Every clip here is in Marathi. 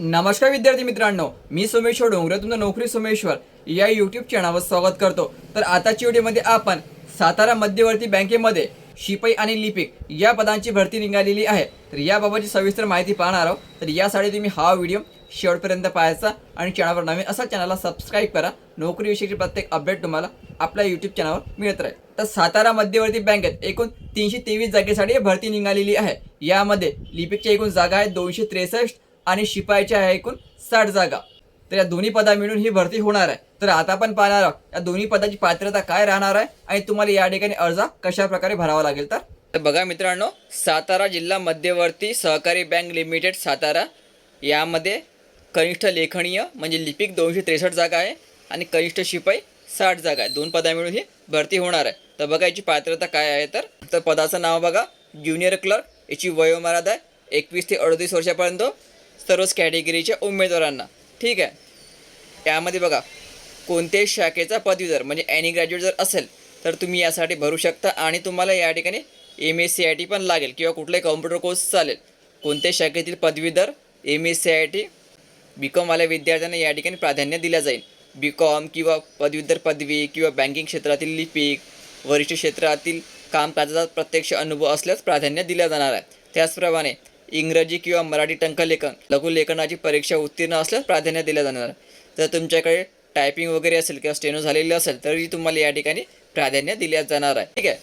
नमस्कार विद्यार्थी मित्रांनो मी सोमेश्वर डोंगरे तुमचं नोकरी सोमेश्वर. या यूट्यूब चॅनलवर स्वागत करतो. तर आताच्या व्हिडिओमध्ये आपण सातारा मध्यवर्ती बँकेमध्ये शिपाई आणि लिपिक या पदांची भरती निघालेली आहे. तर याबाबतची सविस्तर माहिती पाहणार आहोत. तर यासाठी तुम्ही हा व्हिडिओ शेवटपर्यंत पाहायचा आणि चॅनलवर नवीन असा चॅनलला सबस्क्राईब करा. नोकरीविषयीची प्रत्येक अपडेट तुम्हाला आपल्या यूट्यूब चॅनलवर मिळत राहील. तर सातारा मध्यवर्ती बँकेत एकूण तीनशे तेवीस जागेसाठी भरती निघालेली आहे. यामध्ये लिपिकच्या एकूण जागा आहेत दोनशे त्रेसष्ट आणि शिपाईच्या आहे एकूण साठ जागा. तर या दोन्ही पदा मिळून ही भरती होणार आहे. तर आता आपण पाहणार आहोत या दोन्ही पदाची पात्रता काय राहणार आहे आणि तुम्हाला या ठिकाणी अर्ज कशा प्रकारे भरावा लागेल तर? बघा मित्रांनो सातारा जिल्हा मध्यवर्ती सहकारी बँक लिमिटेड सातारा. यामध्ये कनिष्ठ लेखनीय म्हणजे लिपिक दोनशे त्रेसष्ट जागा आहे आणि कनिष्ठ शिपाई साठ जागा आहे. दोन पदा मिळून ही भरती होणार आहे. तर बघा याची पात्रता काय आहे तर? तर पदाचं नाव बघा ज्युनियर क्लर्क याची वयोमर्यादा आहे एकवीस ते अडतीस वर्षापर्यंत सर्वच कॅटेगरीच्या उमेदवारांना. ठीक आहे? त्यामध्ये बघा कोणत्याही शाखेचा पदवीधर म्हणजे ॲनी ग्रॅज्युएट जर असेल तर तुम्ही यासाठी भरू शकता आणि तुम्हाला या ठिकाणी M S C I T पण लागेल किंवा कुठलाही कॉम्प्युटर कोर्स चालेल. कोणत्याही शाखेतील पदवीधर M S C I T B कॉमवाल्या विद्यार्थ्यांना या ठिकाणी प्राधान्य दिलं जाईल. बी कॉम किंवा पदवीधर पदवी किंवा बँकिंग क्षेत्रातील लिपिक वरिष्ठ क्षेत्रातील कामकाजाचा प्रत्यक्ष अनुभव असल्यास प्राधान्य दिल्या जाणार आहे. त्याचप्रमाणे इंग्रजी किंवा मराठी टंकलेखन लघुलेखनाची परीक्षा उत्तीर्ण असल्यास प्राधान्य दिलं जाणार. आहे जर तुमच्याकडे टायपिंग वगैरे असेल किंवा स्टेनो झालेली असेल तरी तुम्हाला या ठिकाणी प्राधान्य दिल्या जाणार आहे. ठीक आहे?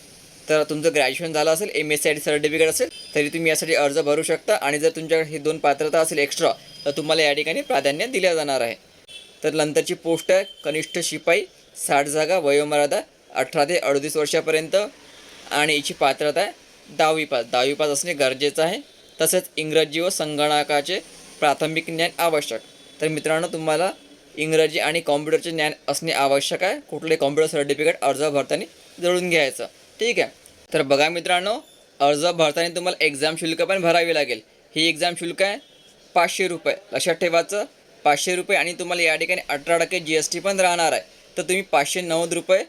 तर तुमचं ग्रॅज्युएशन झालं असेल M S C I T certificate असेल तरी तुम्ही यासाठी अर्ज भरू शकता आणि जर तुमच्याकडे हे दोन पात्रता असेल एक्स्ट्रा तर तुम्हाला या ठिकाणी प्राधान्य दिल्या जाणार आहे. तर नंतरची पोस्ट आहे कनिष्ठ शिपाई साठ जागा वयोमर्यादा अठरा ते अडतीस वर्षापर्यंत. आणि याची पात्रता आहे दहावी पास. दहावी पास असणे गरजेचं आहे. तसेच इंग्रजी व संगणकाचे प्राथमिक ज्ञान आवश्यक. तर मित्रांनो तुम्हाला इंग्रजी आणि कॉम्प्युटरचे ज्ञान असणे आवश्यक आहे. कुठले कॉम्प्युटर सर्टिफिकेट अर्ज भरताना जळून घ्यायचं. ठीक आहे? तर बघा मित्रांनो अर्ज भरताना तुम्हाला एक्झाम शुल्क पण भरावी लागेल. ही एक्झाम शुल्क आहे पाचशे रुपये. लक्षात ठेवायचं पाचशे रुपये आणि तुम्हाला या ठिकाणी अठरा टक्के जी एस टी पण राहणार आहे. तर तुम्ही पाचशे नव्वद रुपये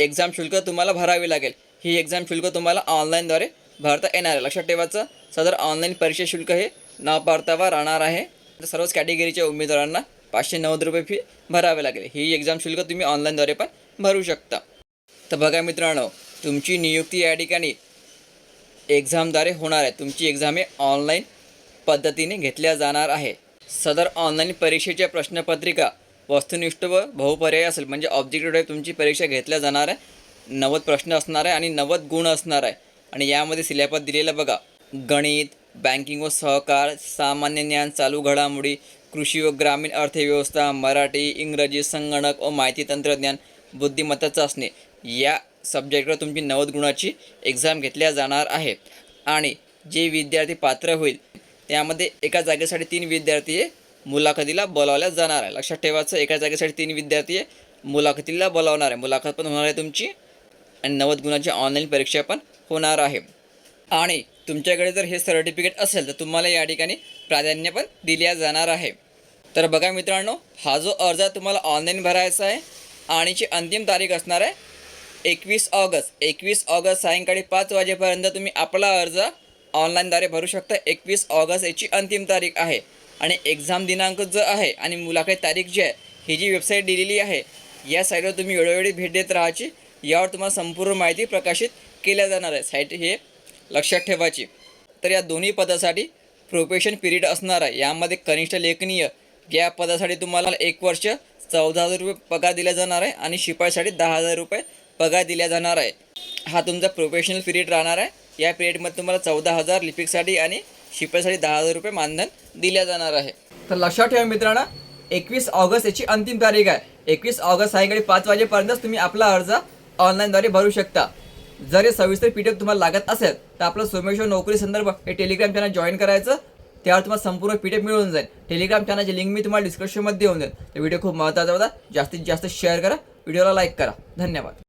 एक्झाम शुल्क तुम्हाला भरावी लागेल. ही एक्झाम शुल्क तुम्हाला ऑनलाईनद्वारे भरता येणार आहे. लक्षात ठेवायचं सदर ऑनलाईन परीक्षा शुल्क हे न परतावा राहणार आहे. तर सर्वच कॅटेगरीच्या उमेदवारांना पाचशे नव्वद रुपये फी भरावे लागेल. ही एक्झाम शुल्क तुम्ही ऑनलाईनद्वारे पण भरू शकता. तर बघा मित्रांनो तुमची नियुक्ती या ठिकाणी एक्झामद्वारे होणार आहे. तुमची एक्झाम हे ऑनलाईन पद्धतीने घेतल्या जाणार आहे. सदर ऑनलाईन परीक्षेच्या प्रश्नपत्रिका वस्तुनिष्ठ व बहुपर्याय असेल. म्हणजे ऑब्जेक्टिव्ह तुमची परीक्षा घेतल्या जाणार आहे. नव्वद प्रश्न असणार आहे आणि नव्वद गुण असणार आहे. आणि यामध्ये सिलेबस दिलेला बघा. गणित बँकिंग व सहकार सामान्य ज्ञान चालू घडामोडी कृषी व ग्रामीण अर्थव्यवस्था मराठी इंग्रजी संगणक व माहिती तंत्रज्ञान बुद्धिमत्ता चाचणी. या सब्जेक्टवर तुमची नव्वद गुणाची एक्झाम घेतल्या जाणार आहे. आणि जे विद्यार्थी पात्र होईल त्यामध्ये एका जागेसाठी तीन विद्यार्थी मुलाखतीला बोलावल्या जाणार आहे. लक्षात ठेवायचं एका जागेसाठी तीन विद्यार्थी मुलाखतीला बोलावणार आहे. मुलाखत पण होणार आहे तुमची. आणि नव्वद गुणाची ऑनलाईन परीक्षा पण होणार आहे. आणि तुमच्याकडे जर हे सर्टिफिकेट असेल तर तुम्हाला या ठिकाणी प्राधान्य पण दिल्या जाणार आहे. तर बघा मित्रांनो हा जो अर्ज तुम्हाला ऑनलाईन भरायचा आहे आणि ची अंतिम तारीख असणार आहे एकवीस ऑगस्ट. एकवीस ऑगस्ट सायंकाळी पाच वाजेपर्यंत तुम्ही आपला अर्ज ऑनलाईनद्वारे भरू शकता. एकवीस ऑगस्ट याची अंतिम तारीख आहे. आणि एक्झाम दिनांक जो आहे आणि मुलाखत तारीख जी आहे ही जी वेबसाईट दिलेली आहे या साईटवर तुम्ही वेळोवेळी भेट देत राहायची. यावर तुम्हाला संपूर्ण माहिती प्रकाशित केल्या जाणार आहे. साईट हे लक्षात ठेवायची. तर या दोन्ही पदासाठी प्रोफेशन पिरियड असणार आहे. यामध्ये कनिष्ठ लेखनीय या पदासाठी तुम्हाला एक वर्ष चौदा हजार रुपये पगार दिला जाणार आहे आणि शिपाईसाठी दहा हजार रुपये पगार दिला जाणार आहे. हा तुमचा प्रोफेशनल पिरियड राहणार आहे. या पिरियडमध्ये तुम्हाला चौदा हजार लिपिकसाठी आणि शिपाईसाठी दहा हजार रुपये मानधन दिल्या जाणार आहे. तर लक्षात ठेवा मित्रांनो एकवीस ऑगस्ट याची अंतिम तारीख आहे. एकवीस ऑगस्ट सायंकाळी पाच वाजेपर्यंतच तुम्ही आपला अर्ज ऑनलाईनद्वारे भरू शकता. जर हे सविस्तर पी डी एफ तुम्हाला लागत असेल तर आपलं सोमेश्वर नोकरी संदर्भ हे टेलिग्राम चॅनल जॉईन करायचं त्यावर तुम्हाला संपूर्ण पी एफ मिळून जाईल. टेलिग्राम चॅनलची लिंक मी तुम्हाला डिस्क्रिप्शनमध्ये देऊन जाईल तर व्हिडिओ खूप महत्त्वाचा होता. जास्तीत जास्त शेअर करा. व्हिडिओला लाईक करा. धन्यवाद.